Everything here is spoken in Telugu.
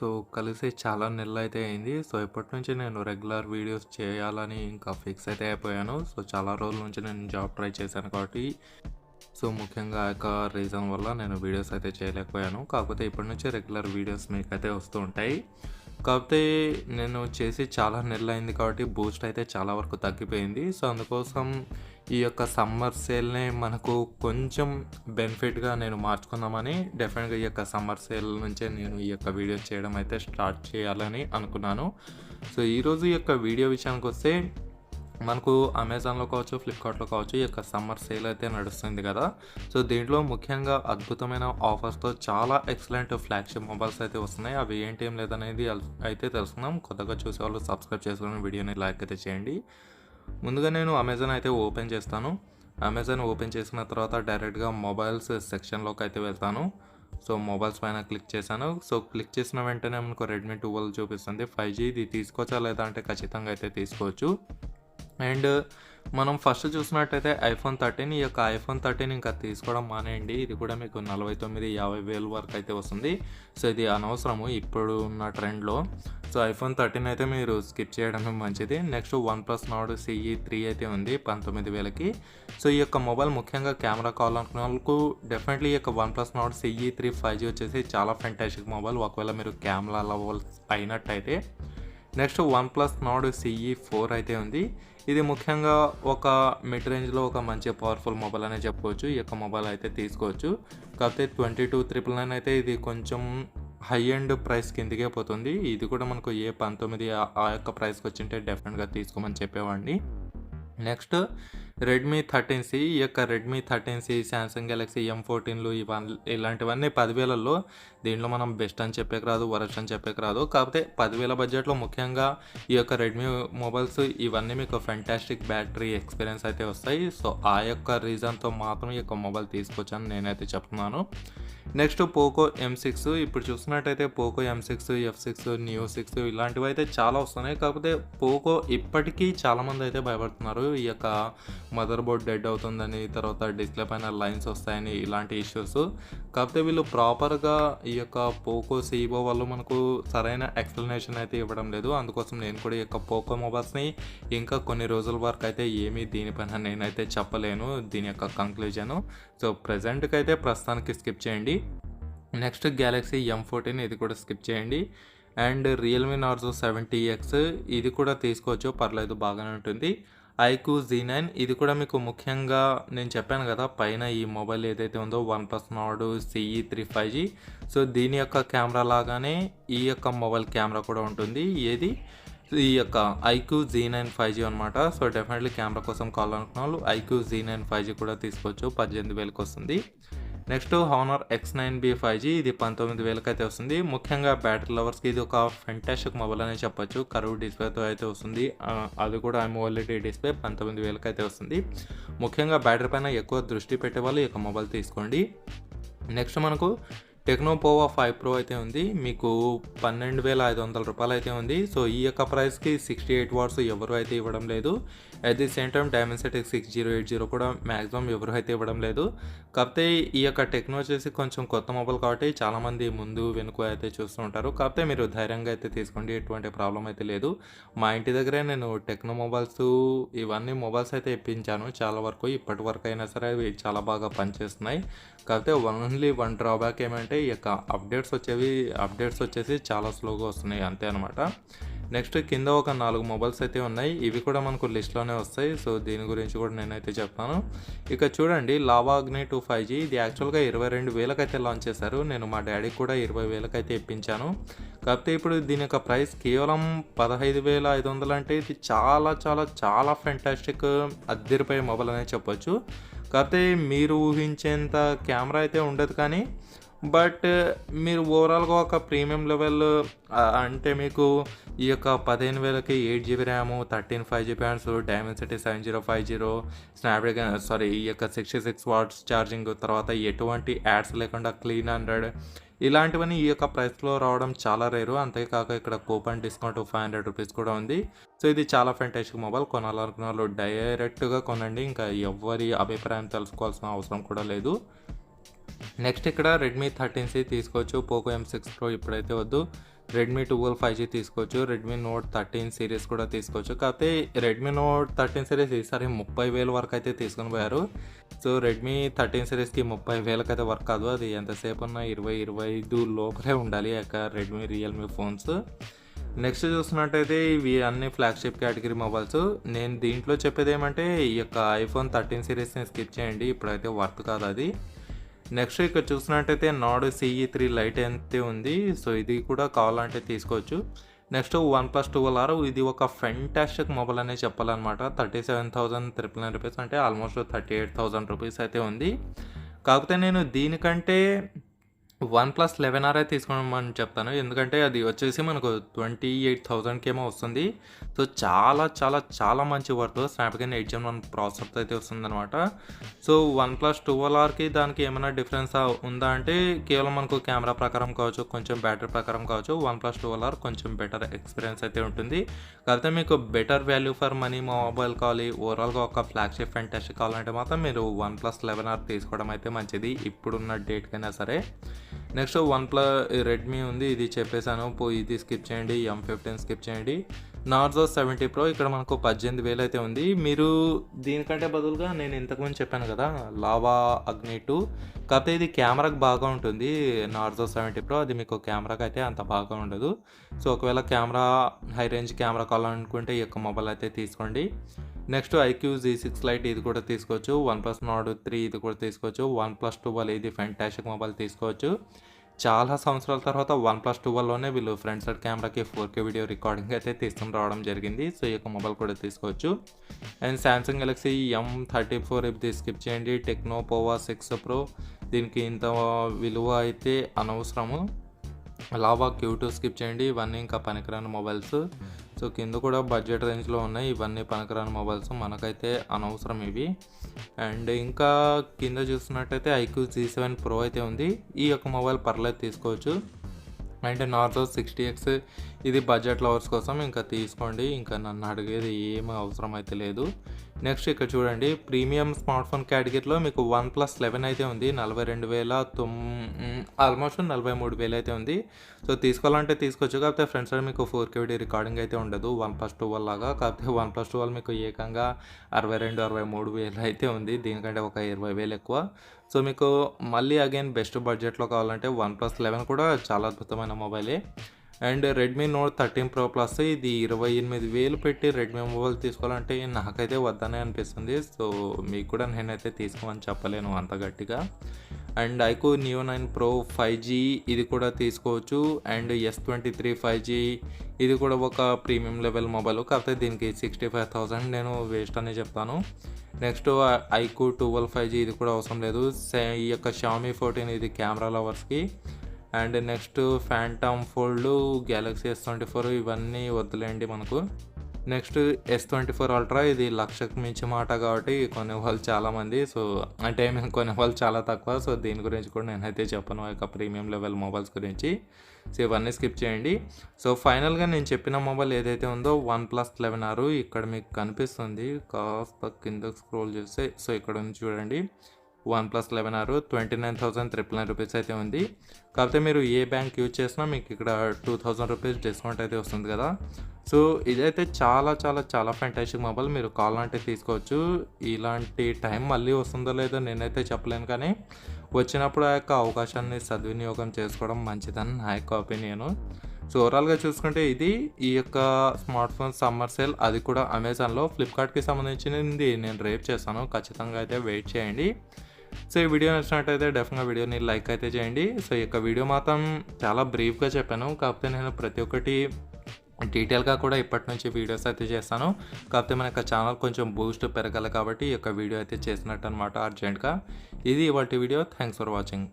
సో కలిసి చాలా నెలలు అయితే అయింది. సో ఇప్పటినుంచి నేను రెగ్యులర్ వీడియోస్ చేయాలని ఇంకా ఫిక్స్ అయితే అయిపోయాను. సో చాలా రోజుల నుంచి నేను జాబ్ ట్రై చేశాను కాబట్టి సో ముఖ్యంగా ఆ యొక్క రీజన్ వల్ల నేను వీడియోస్ అయితే చేయలేకపోయాను. కాకపోతే ఇప్పటి నుంచి రెగ్యులర్ వీడియోస్ మీకు అయితే వస్తూ ఉంటాయి. కాకపోతే నేను చేసి చాలా నెలలైంది కాబట్టి బూస్ట్ అయితే చాలా వరకు తగ్గిపోయింది. సో అందుకోసం ఈ యొక్క సమ్మర్ సేల్‌ని మనకు కొంచెం బెనిఫిట్‌గా నేను మార్చుకుందామని డెఫినెట్గా ఈ యొక్క సమ్మర్ సేల్ నుంచే నేను ఈ యొక్క వీడియోస్ చేయడం అయితే స్టార్ట్ చేయాలని అనుకున్నాను. సో ఈరోజు ఈ యొక్క వీడియో విషయానికి వస్తే మనకు అమెజాన్‌లో కావచ్చు, ఫ్లిప్‌కార్ట్‌లో కావచ్చు ఈ యొక్క సమ్మర్ సేల్ అయితే నడుస్తుంది కదా! సో దీంట్లో ముఖ్యంగా అద్భుతమైన ఆఫర్స్‌తో చాలా ఎక్సలెంట్ ఫ్లాగ్‌షిప్ మొబైల్స్ అయితే వస్తున్నాయి. అవి ఏంటి ఏం లేదనేది అయితే తెలుసుకుందాం. కొత్తగా చూసేవాళ్ళు సబ్స్క్రైబ్ చేసుకుని వీడియోని లైక్ అయితే చేయండి. ముందుగా నేను అమెజాన్ అయితే ఓపెన్ చేస్తాను. అమెజాన్ ఓపెన్ చేసిన తర్వాత డైరెక్ట్‌గా మొబైల్స్ సెక్షన్‌లోకి అయితే వెళ్తాను. సో మొబైల్స్ పైన క్లిక్ చేశాను. సో క్లిక్ చేసిన వెంటనే మనకు రెడ్మీ 12 చూపిస్తుంది. 5జీ ఇది తీసుకోవచ్చా లేదా అంటే ఖచ్చితంగా అయితే తీసుకోవచ్చు. అండ్ మనం ఫస్ట్ చూసినట్టయితే ఐఫోన్ 13 ఈ యొక్క ఐఫోన్ 13 ఇంకా తీసుకోవడం మానేయండి. ఇది కూడా మీకు 49, 50,000 వరకు అయితే వస్తుంది. సో ఇది అనవసరము ఇప్పుడు ఉన్న ట్రెండ్‌లో. సో ఐఫోన్ 13 అయితే మీరు స్కిప్ చేయడమే మంచిది. Next one plus Nord CE three అయితే ఉంది 19,000కి. సో ఈ యొక్క మొబైల్ ముఖ్యంగా కెమెరా కావాలనుకునే వాళ్ళకు డెఫినెట్లీ ఈ యొక్క one plus Nord CE three five G వచ్చేసి చాలా ఫెంటాస్టిక్ మొబైల్. ఒకవేళ మీరు కెమెరా లవల్స్ అయినట్టయితే. Next one plus Nord CE four అయితే ఉంది. ఇది ముఖ్యంగా ఒక మిడ్ రేంజ్‌లో ఒక మంచి పవర్‌ఫుల్ మొబైల్ అనే చెప్పుకోవచ్చు. ఈ యొక్క మొబైల్ అయితే తీసుకోవచ్చు. కాకపోతే 22,999 అయితే ఇది కొంచెం హై ఎండ్ ప్రైస్ కిందకే పోతుంది. ఇది కూడా మనకు ఏ 19 ఆ యొక్క ప్రైస్‌కి వచ్చింటే డెఫినెట్గా తీసుకోమని చెప్పేవాడిని. నెక్స్ట్ రెడ్మీ 13సి ఈ యొక్క Redmi thirteen C Samsung Galaxy M ఫోర్టీన్లు ఇవన్నీ ఇలాంటివన్నీ పదివేలలో దీంట్లో మనం బెస్ట్ అని చెప్పేకి రాదు. వరస్ట్ అని చెప్పేకి రాదు. కాకపోతే పదివేల బడ్జెట్‌లో ముఖ్యంగా ఈ యొక్క రెడ్మీ మొబైల్స్ ఇవన్నీ మీకు ఫెంటాస్టిక్ బ్యాటరీ ఎక్స్‌పీరియన్స్ అయితే వస్తాయి. సో ఆ యొక్క రీజన్‌తో మాత్రం ఈ యొక్క మొబైల్ తీసుకోవచ్చని నేనైతే చెప్తున్నాను. నెక్స్ట్ పోకో ఎం6 ఇప్పుడు చూసినట్టయితే పోకో ఎం6, ఎఫ్6, నియో 6 ఇలాంటివైతే చాలా వస్తున్నాయి. కాకపోతే పోకో ఇప్పటికీ చాలామంది అయితే భయపడుతున్నారు. ఈ యొక్క మదర్ బోర్డ్ డెడ్ అవుతుందని, తర్వాత డిస్‌ప్లే పైన లైన్స్ వస్తాయని ఇలాంటి ఇష్యూస్. కాకపోతే వీళ్ళు ప్రాపర్‌గా ఈ యొక్క పోకో సీఈఓ వాళ్ళు మనకు సరైన ఎక్స్‌ప్లనేషన్ అయితే ఇవ్వడం లేదు. అందుకోసం నేను కూడా ఈ యొక్క పోకో మొబైల్స్‌ని ఇంకా కొన్ని రోజుల వరకు అయితే ఏమీ దీనిపైన నేనైతే చెప్పలేను. దీని యొక్క కంక్లూజన్. సో ప్రెజెంట్‌కైతే ప్రస్తుతానికి స్కిప్ చేయండి. నెక్స్ట్ గెలాక్సీ ఎం 14 ఇది కూడా స్కిప్ చేయండి. అండ్ రియల్‌మీ నార్జో 70ఎక్స్ ఇది కూడా తీసుకోవచ్చు. పర్లేదు బాగానే ఉంటుంది. ఐక్యూ జీ9 ఇది కూడా మీకు ముఖ్యంగా నేను చెప్పాను కదా! పైన ఈ మొబైల్ ఏదైతే ఉందో వన్ ప్లస్ నార్డ్ సీఈ 3 5జీ సో దీని యొక్క కెమెరా లాగానే ఈ యొక్క మొబైల్ కెమెరా కూడా ఉంటుంది. ఏది ఈ యొక్క ఐక్యూ జీ9 5జీ అనమాట. సో డెఫినెట్‌లీ కెమెరా కోసం కావాలనుకున్న వాళ్ళు ఐక్యూ జీ9 5జీ కూడా తీసుకోవచ్చు. 18,000కి వస్తుంది. నెక్స్ట్ హానర్ ఎక్స్9బీ 5జీ ఇది పంతొమ్మిది వేలకైతే వస్తుంది. ముఖ్యంగా బ్యాటరీ లవర్స్‌కి ఇది ఒక ఫెంటాస్టిక్ మొబైల్ అనే చెప్పొచ్చు. కరువు డిస్‌ప్లేతో అయితే వస్తుంది. అది కూడా అమోలెడ్ డిస్‌ప్లే పంతొమ్మిది వేలకైతే వస్తుంది. ముఖ్యంగా బ్యాటరీ పైన ఎక్కువ దృష్టి పెట్టేవాళ్ళు ఈ యొక్క మొబైల్ తీసుకోండి. నెక్స్ట్ మనకు టెక్నో పోవో 5 ప్రో అయితే ఉంది. మీకు 12,500 అయితే ఉంది. సో ఈ యొక్క ప్రైస్‌కి 68 వాట్స్ ఎవరు అయితే ఇవ్వడం లేదు. At the same time Dimensity 6080 కూడా మ్యాక్సిమం ఎవరు అయితే ఇవ్వడం లేదు. కాకపోతే ఈ యొక్క టెక్నో వచ్చేసి కొంచెం కొత్త మొబైల్ కాబట్టి చాలామంది ముందు వెనుక అయితే చూస్తూ ఉంటారు. కాకపోతే మీరు ధైర్యంగా అయితే తీసుకోండి. ఎటువంటి ప్రాబ్లమ్ అయితే లేదు. మా ఇంటి దగ్గరే నేను టెక్నో మొబైల్స్ ఇవన్నీ మొబైల్స్ అయితే ఇప్పించాను చాలా వరకు. ఇప్పటి వరకు అయినా సరే అవి చాలా బాగా పనిచేస్తున్నాయి. కాకపోతే ఓన్లీ వన్ డ్రాబ్యాక్ ఏమంటే ఈ యొక్క అప్డేట్స్ వచ్చేవి అప్డేట్స్ వచ్చేసి చాలా స్లోగా వస్తున్నాయి అంతే అనమాట. నెక్స్ట్ కింద ఒక నాలుగు మొబైల్స్ అయితే ఉన్నాయి. ఇవి కూడా మనకు లిస్ట్‌లోనే వస్తాయి. సో దీని గురించి కూడా నేనైతే చెప్తాను. ఇక చూడండి లావా అగ్ని 2 5జీ ఇది యాక్చువల్‌గా ఇరవై రెండు వేలకైతే లాంచ్ చేశారు. నేను మా డాడీకి కూడా ఇరవై వేలకైతే ఇప్పించాను. కాకపోతే ఇప్పుడు దీని యొక్క ప్రైస్ కేవలం 15,500 అంటే ఇది చాలా చాలా చాలా ఫెంటాస్టిక్ అద్దెరిపోయే మొబైల్ అనే చెప్పొచ్చు. కాకపోతే మీరు ఊహించేంత కెమెరా అయితే ఉండదు కానీ బట్ మీరు ఓవరాల్‌గా ఒక ప్రీమియం లెవెల్ అంటే మీకు ఈ యొక్క 15,000కి 8 GB RAM, thirteen five GB hands Dimensity seven zero five zero Snapdragon sorry ఈ యొక్క 66 వాట్స్ ఛార్జింగ్ తర్వాత ఎటువంటి యాడ్స్ లేకుండా క్లీన్ 100 ఇలాంటివన్నీ ఈ యొక్క ప్రైస్‌లో రావడం చాలా రేరు. అంతేకాక ఇక్కడ coupon discount five hundred rupees కూడా ఉంది. సో ఇది చాలా ఫెంటాస్టిక్ మొబైల్. కొనాలనుకున్న వాళ్ళు డైరెక్ట్‌గా కొనండి. ఇంకా ఎవరి అభిప్రాయం తెలుసుకోవాల్సిన అవసరం కూడా లేదు. నెక్స్ట్ ఇక్కడ రెడ్మీ 13సి తీసుకోవచ్చు. పోకో ఎం సిక్స్ ప్రో ఇప్పుడైతే వద్దు. రెడ్మీ ట్వెల్వ్ ఫైవ్ జీ తీసుకోవచ్చు రెడ్మీ నోట్ థర్టీన్ సిరీస్ కూడా తీసుకోవచ్చు. కాకపోతే రెడ్మీ నోట్ థర్టీన్ సిరీస్ ఈసారి ముప్పై వేల వరకు అయితే తీసుకొని పోయారు. సో రెడ్మీ థర్టీన్ సిరీస్కి ముప్పై వేలకు అయితే వర్క్ కాదు. అది ఎంతసేపు ఉన్నా ఇరవై ఇరవై ఐదు లోపలే ఉండాలి యొక్క రెడ్మీ రియల్మీ ఫోన్స్ నెక్స్ట్ చూసినట్టయితే ఇవి అన్ని ఫ్లాగ్షిప్ కేటగిరీ మొబైల్స్ నేను దీంట్లో చెప్పేది ఏమంటే ఈ యొక్క ఐఫోన్ థర్టీన్ సిరీస్ని స్కిప్ చేయండి. ఇప్పుడైతే వర్త్ కాదు అది. నెక్స్ట్ ఇక్కడ చూసినట్టయితే నాడు సిఈ త్రీ లైట్ అయితే ఉంది. సో ఇది కూడా కావాలంటే తీసుకోవచ్చు. Next one plus twelve R ఇది ఒక ఫెంటాస్టిక్ మొబైల్ అనే చెప్పాలన్నమాట. Thirty seven thousand triple nine rupees అంటే almost thirty eight thousand rupees అయితే ఉంది. కాకపోతే నేను దీనికంటే వన్ ప్లస్ లెవెన్ ఆర్ అయితే తీసుకోమని చెప్తాను. ఎందుకంటే అది వచ్చేసి మనకు ట్వంటీ ఎయిట్ థౌజండ్కి ఏమో వస్తుంది. సో చాలా చాలా చాలా మంచి worth Snapdragon eight gen one process అయితే వస్తుందన్నమాట. సో వన్ ప్లస్ ట్వెల్వ్ ఆర్కి దానికి ఏమైనా డిఫరెన్స్ ఉందా అంటే కేవలం మనకు కెమెరా ప్రకారం కావచ్చు కొంచెం బ్యాటరీ ప్రకారం కావచ్చు వన్ ప్లస్ ట్వెల్వ్ ఆర్ కొంచెం బెటర్ ఎక్స్పీరియన్స్ అయితే ఉంటుంది. కాకపోతే మీకు better value for money mobile కావాలి ఓవరాల్గా ఒక ఫ్లాగ్షిప్ ఫెంటాస్టిక్ కావాలంటే మాత్రం మీరు వన్ ప్లస్ లెవెన్ ఆర్ తీసుకోవడం అయితే మంచిది. ఇప్పుడున్న డేట్కైనా సరే. నెక్స్ట్ వన్ ప్లస్ రెడ్మీ ఉంది ఇది చెప్పేశాను. పో ఇది స్కిప్ చేయండి ఎం ఫిఫ్టీన్ స్కిప్ చేయండి. నార్జో సెవెంటీ ప్రో ఇక్కడ మనకు పద్దెనిమిది వేలు అయితే ఉంది. మీరు దీనికంటే బదులుగా నేను ఇంతకుముందు చెప్పాను కదా లావా అగ్ని టూ కాకపోతే ఇది కెమెరాకి బాగా ఉంటుంది. నార్జో సెవెంటీ ప్రో అది మీకు కెమెరాకి అయితే అంత బాగా ఉండదు. సో ఒకవేళ కెమెరా హై రేంజ్ కెమెరా కావాలనుకుంటే ఈ యొక్క మొబైల్ అయితే తీసుకోండి. Next iQOO Z six lite ఇది కూడా తీసుకోవచ్చు. వన్ ప్లస్ నాడ్ త్రీ ఇది కూడా తీసుకోవచ్చు. వన్ ప్లస్ ట్వెల్వ్ ఇది ఫెంటాస్టిక్ మొబైల్ తీసుకోవచ్చు. చాలా సంవత్సరాల తర్వాత వన్ ప్లస్ ట్వెల్వ్లోనే వీళ్ళు ఫ్రంట్ సైడ్ కెమెరాకి ఫోర్ కే వీడియో రికార్డింగ్ అయితే తీసుకుని రావడం జరిగింది. సో ఈ యొక్క మొబైల్ కూడా తీసుకోవచ్చు. And Samsung Galaxy M thirty four ఇది స్కిప్ చేయండి. టెక్నో పోవా సిక్స్ ప్రో దీనికి ఇంత విలువ అయితే అనవసరము. లావా క్యూ టూ స్కిప్ చేయండి. ఇవన్నీ ఇంకా పనికిరాని మొబైల్స్ సో కింద కూడా బడ్జెట్ రేంజ్లో ఉన్నాయి. ఇవన్నీ పనికిరాని మొబైల్స్ మనకైతే అనవసరం ఇవి. అండ్ ఇంకా కింద చూసినట్టయితే ఐక్యూ జీ సెవెన్ ప్రో అయితే ఉంది. ఈ యొక్క మొబైల్ పర్లేదు తీసుకోవచ్చు. అండ్ నార్జో సిక్స్టీ ఎక్స్ ఇది బడ్జెట్ లవర్స్ కోసం ఇంకా తీసుకోండి. ఇంకా నన్ను అడిగేది ఏమీ అవసరం అయితే లేదు. నెక్స్ట్ ఇక్కడ చూడండి ప్రీమియం స్మార్ట్ ఫోన్ కేటగిరీలో మీకు వన్ ప్లస్ లెవెన్ అయితే ఉంది నలభై రెండు వేల తొమ్ ఆల్మోస్ట్ నలభై మూడు వేలు అయితే ఉంది. సో తీసుకోవాలంటే తీసుకోవచ్చు కాకపోతే ఫ్రెండ్స్ మీకు ఫోర్ కేవీ రికార్డింగ్ అయితే ఉండదు. వన్ ప్లస్ టూ లాగా కాకపోతే వన్ ప్లస్ టూ మీకు ఏకంగా అరవై రెండు అరవై మూడు వేలు అయితే ఉంది. దీనికంటే ఒక ఇరవై వేలు ఎక్కువ. సో మీకు మళ్ళీ అగైన్ బెస్ట్ బడ్జెట్లో కావాలంటే వన్ ప్లస్ లెవెన్ కూడా చాలా అద్భుతమైన మొబైలే. And Redmi Note thirteen pro plus ఇది ఇరవై ఎనిమిది వేలు పెట్టి రెడ్మీ మొబైల్ తీసుకోవాలంటే నాకైతే వద్దనే అనిపిస్తుంది. సో మీకు కూడా నేనైతే తీసుకోమని చెప్పలేను అంత గట్టిగా. And iQOO Neo nine pro five G ఇది కూడా తీసుకోవచ్చు. And S twenty three five G ఇది కూడా ఒక ప్రీమియం లెవెల్ మొబైల్ కాకపోతే దీనికి సిక్స్టీ ఫైవ్ థౌసండ్ నేను వేస్ట్ అనే చెప్తాను. Next iQOO twelve five G ఇది కూడా అవసరం లేదు. సే- ఈ యొక్క షామీ ఫోర్టీన్ ఇది camera లవర్స్కి and next Phantom Fold Galaxy S twenty four ఇవన్నీ వద్దులేండి మనకు. Next S twenty four Ultra ఇది లక్షకు మించి మాట కాబట్టి కొనేవాళ్ళు చాలామంది. సో అంటే మేము కొనేవాళ్ళు చాలా తక్కువ. సో దీని గురించి కూడా నేనైతే చెప్పను ఆ యొక్క ప్రీమియం లెవెల్ మొబైల్స్ గురించి. సో ఇవన్నీ స్కిప్ చేయండి. సో ఫైనల్గా నేను చెప్పిన మొబైల్ ఏదైతే ఉందో వన్ ప్లస్ లెవెన్ ఆరు ఇక్కడ మీకు కనిపిస్తుంది. కాస్త కిందకు స్క్రోల్ చేస్తే సో ఇక్కడ ఉంది చూడండి. One plus eleven R twenty nine thousand triple nine rupees అయితే ఉంది. కాకపోతే మీరు ఏ బ్యాంక్ యూజ్ చేసినా మీకు ఇక్కడ టూ థౌజండ్ రూపీస్ డిస్కౌంట్ అయితే వస్తుంది కదా. సో ఇదైతే చాలా చాలా చాలా ఫ్యాంటాస్టిక్ మొబైల్ మీరు కాల్ లాంటివి తీసుకోవచ్చు. ఇలాంటి టైం మళ్ళీ వస్తుందో లేదో నేనైతే చెప్పలేను కానీ వచ్చినప్పుడు ఆ యొక్క అవకాశాన్ని సద్వినియోగం చేసుకోవడం మంచిదని నా యొక్క ఒపీనియను సో ఓవరాల్గా చూసుకుంటే ఇది ఈ యొక్క స్మార్ట్ ఫోన్ సమ్మర్ సేల్ అది కూడా అమెజాన్లో ఫ్లిప్కార్ట్కి సంబంధించినది నేను రేపు చేస్తాను. ఖచ్చితంగా అయితే వెయిట్ చేయండి. సో ఈ వీడియో నచ్చినట్టయితే డెఫినెట్గా వీడియోని లైక్ అయితే చేయండి. సో ఈ యొక్క వీడియో మాత్రం చాలా బ్రీఫ్గా చెప్పాను. కాకపోతే నేను ప్రతి ఒక్కటి డీటెయిల్గా కూడా ఇప్పటి నుంచి వీడియోస్ అయితే చేస్తాను. కాకపోతే మన యొక్క ఛానల్ కొంచెం బూస్ట్ పెరగాలి కాబట్టి ఈ యొక్క వీడియో అయితే చేసినట్టు అనమాట అర్జెంట్గా ఇది ఇవాటి వీడియో. Thanks for watching